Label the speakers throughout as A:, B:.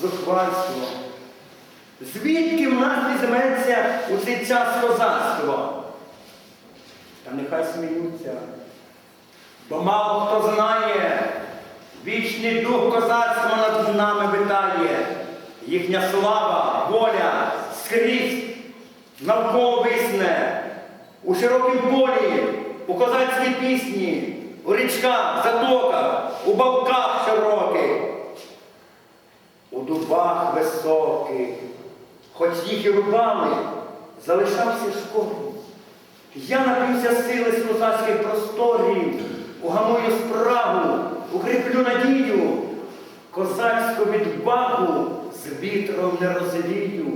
A: зухвальство. Звідки в нас візьметься у цей час козацтво? Та нехай сміються. Бо мало хто знає, вічний дух козацтва над нами витає. Їхня слава, воля скрізь навколо висне. У широкім полі, у козацькій пісні, у річках, затоках, у балках у високих, хоч їх і рубали, залишався школі. Я напився сили з козацьких просторів, угамую справу, укріплю надію, козацьку відвагу з вітром не розвію,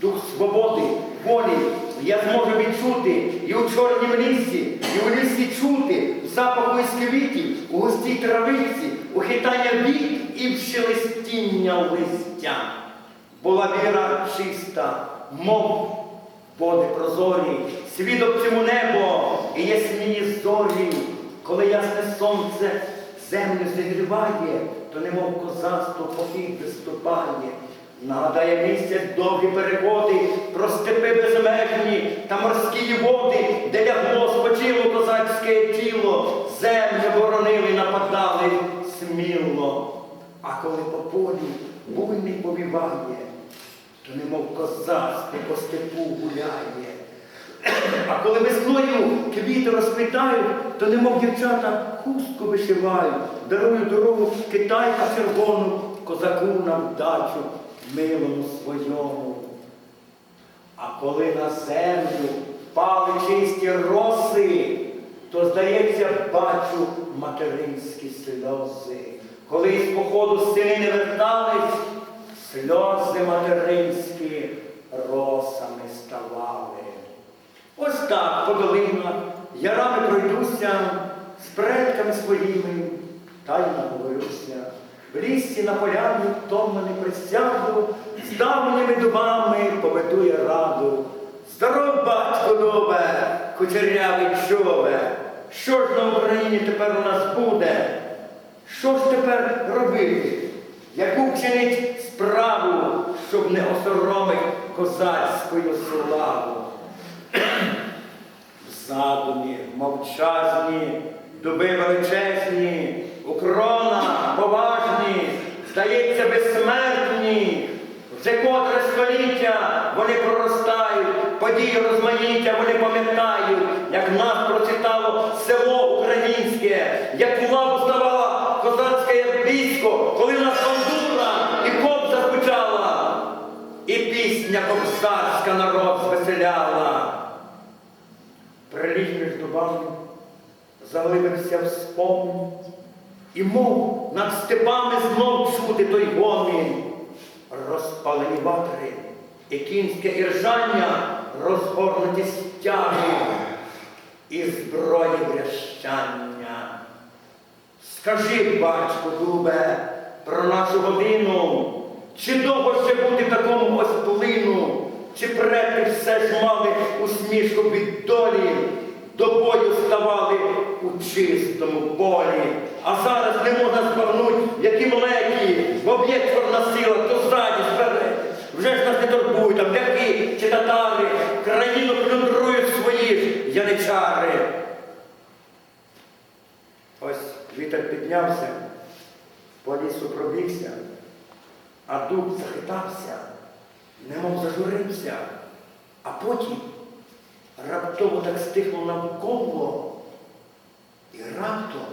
A: дух свободи, волі я зможу відчути і у чорнім лісі, і у лісі чути в запаху із квітів, у густій травиці, у хитання віт і в шелестіння листя. Була віра чиста, мов води прозорі, свідок цьому небо і ясніє зорі, коли ясне сонце землю зігріває, то немов козацтво похід виступає. Нагадає місяць довгі переходи, про степи безмежні та морські води, де лягло спочило козацьке тіло, землю боронили, нападали сміло. А коли по полі буйний повіває, то немов козацтво по степу гуляє. А коли весною квіти розквітають, то немов дівчата хустку вишивають, дарують дорогу китайку червону, козаку на вдачу милому своєму. А коли на землю пали чисті роси, то, здається, бачу материнські сльози. Коли із походу сини не вертались, сльози материнські росами ставали. Ось так по долинах я рами пройдуся з предками своїми, та й наговорюся. В лісі на поляні втомно не присяду, з давніми дубами поведу раду. Здоров, батько добе, кучерявий чове, що ж на Україні тепер у нас буде? Що ж тепер робити? Яку вчинить справу, щоб не осоромить козацькою славу? В задумі мовчазні, дуби величезні, у кронах поважні, здається, безсмертні. Вже котре століття вони проростають, події розмаїття вони пам'ятають, як нас процвітало село українське, як лаву здавала козацьке військо, коли нас бандура і кобза звучала, і пісня кобзарська народ звеселяла. Приліг між дубами, заглибився в спомин, і мов над степами знов чути той гомін, розпалені ватри, і кінське іржання, розгорнуті стяги, і зброї брящання. Скажи, батько дубе, про нашу годину, чи довго ще бути такому ось плину, чи предки все ж мали усмішку від долі, до бою ставали у чистому полі, а зараз не можна збагнуть, які млекі, в об'єкт сила, то ззаді, спереду. Вже ж нас не турбують, там ляки чи татари, країну плюндрують свої яничари. Ось вітер піднявся, по лісу пробігся, а дуб захитався, немов зажурився, а потім раптово так стихло навколо, і раптом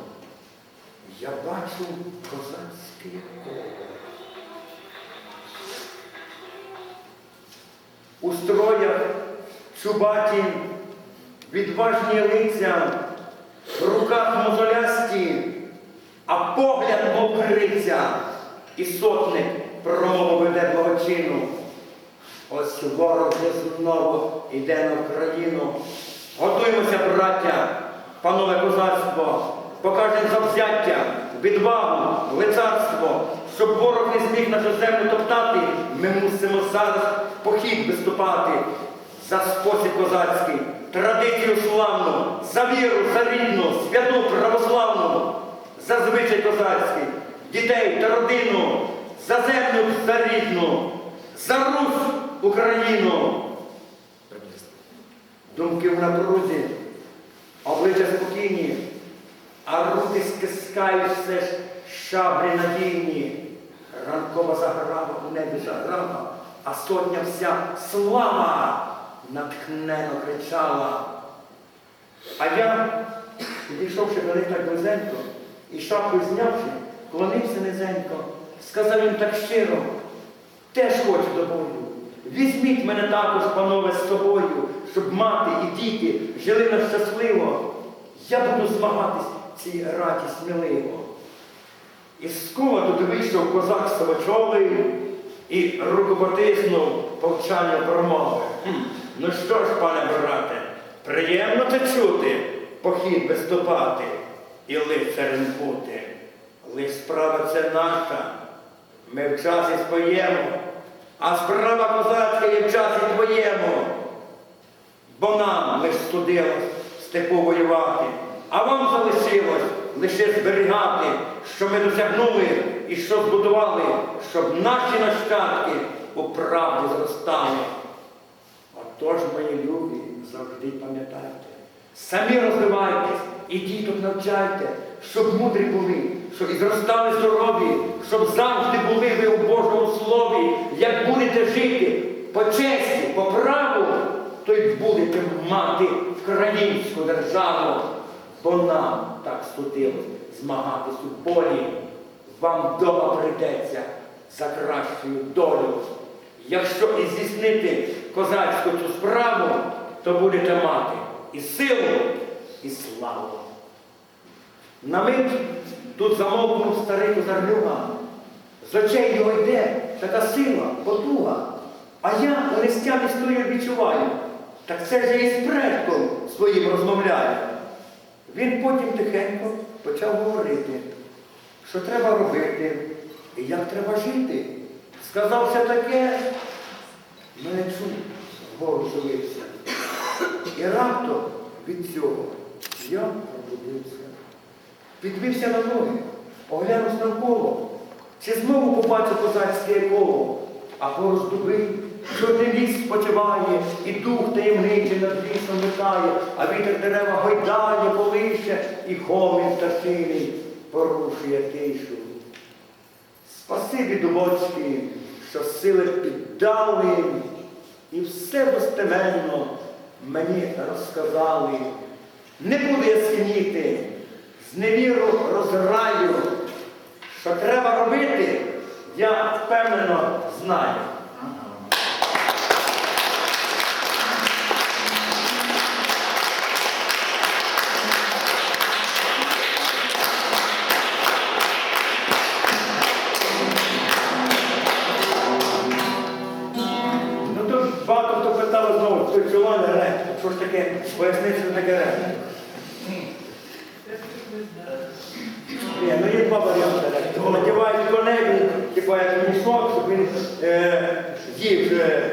A: я бачу козацьке коло. У строях чубаті, відважні лиця, в руках мозолясті, а погляд мов криця, і сотник промову веде благочину. Ось ворог вже знову йде на Україну. Готуємося, браття, панове козацтво, покажемо завзяття, відвагу, лицарство, щоб ворог не зміг нашу землю топтати, ми мусимо зараз похід виступати за спосіб козацький, традицію славну, за віру, за рідну, святу православну, за звичай козацький, дітей та родину, за землю за рідну, за Русь Україну. Думки в напрузі, обличчя спокійні, а руки стискають все ж шаблі надійні. Ранкова заграва у небі заграва, а сотня вся слава натхнено кричала. А я, підійшовши до них близенько, і шапку знявши, клонився низенько, сказав їм так щиро, теж хочу до бою. Візьміть мене також, панове, з собою, щоб мати і діти жили на щасливо. Я буду змагатись в цій раді сміливо. Із скула тут вийшов козак Савочолий і руку потиснув повчально промови. «Хм, Ну що ж, пане брате, приємно це чути, похід виступати і лицарем бути. Лиш справа це наша, ми в часі своєму, а справа козацька є в часі твоєму. Бо нам лиш судилось степу воювати, а вам залишилось лише зберігати, що ми досягнули і що збудували, щоб наші нащадки у правді зростали. Отож, мої любі, завжди пам'ятайте, самі розвивайтесь і діток навчайте, щоб мудрі були, щоб і зростали здорові, щоб завжди були ви у Божому Слові, як будете жити по честі, по праву, то й будете мати українську державу, бо нам так судилось змагатись у полі. Вам вдома прийдеться за кращою долю. Якщо і здійснити козацьку цю справу, то будете мати і силу, і славу. На мить тут замовкнув старий козарлюга. З очей його йде така сила, потуга. А я у нестямі стою відчуваю. Так це ж я із предком своїм розмовляю. Він потім тихенько почав говорити, що треба робити і як треба жити. Сказав все таке, мене чув, вгору живився. І раптом від цього я пробудився. Підвівся на ноги, оглянувся навколо, чи знову побачив козацьке коло, а поруч дуби, чорний ліс спочиває, і дух таємничий над лісом літає, а вітер дерева гойдає, колише, і гомін та пташиний порушує тишу. Спасибі, дубочки, що сили піддали, і все достеменно мені розказали. Не буду я схиніти, з невіру розраю, що треба робити, я впевнено знаю. Ні, ну є два варіанти. Надівають коней, типа як мішок, щоб він е, їв. Е,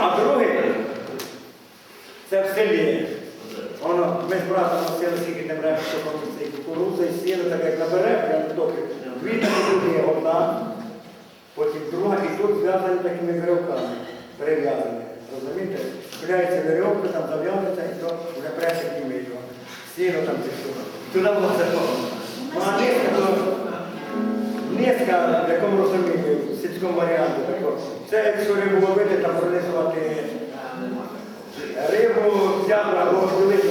A: а другий це в селі. Воно, ми з братом носили, скільки не беремо, що цей кукурудзи, і сіли, так як набере, прямо доки. Дві є одна, потім друга, і тут зв'язані такими веревками, перев'язані. Розумієте? Купляється веревка, там зав'язується, і то вже пресить і його. Сіно там що. Туди було закон. Ну, а низка, низка, в якому розумінні, в сільському варіанті. Це якщо рибу ловити, там пронесувати рибу, взяти або велику.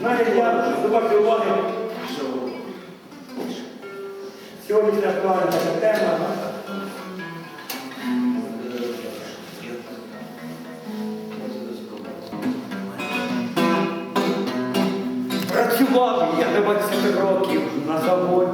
A: Знаєте, я зубачу уваги. Сьогоднішня актуальна тема. Років на заводі.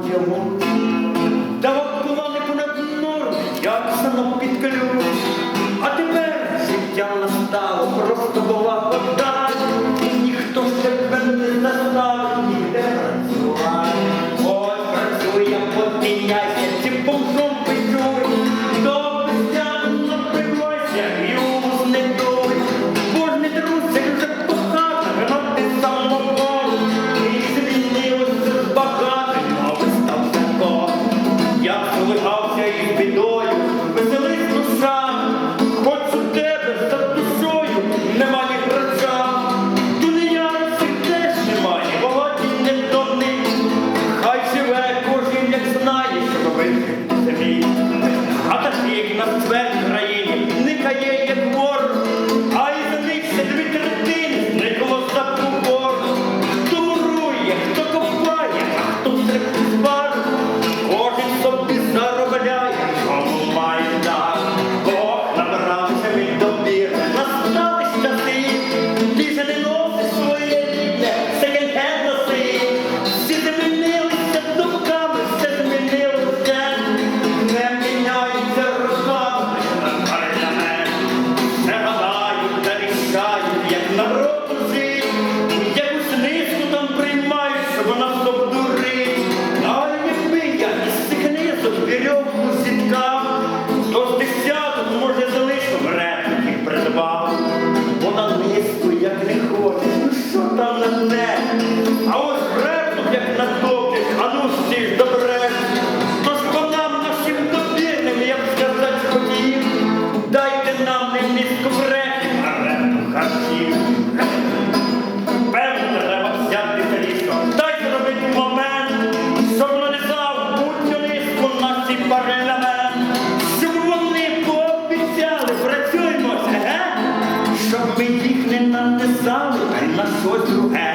A: i must go to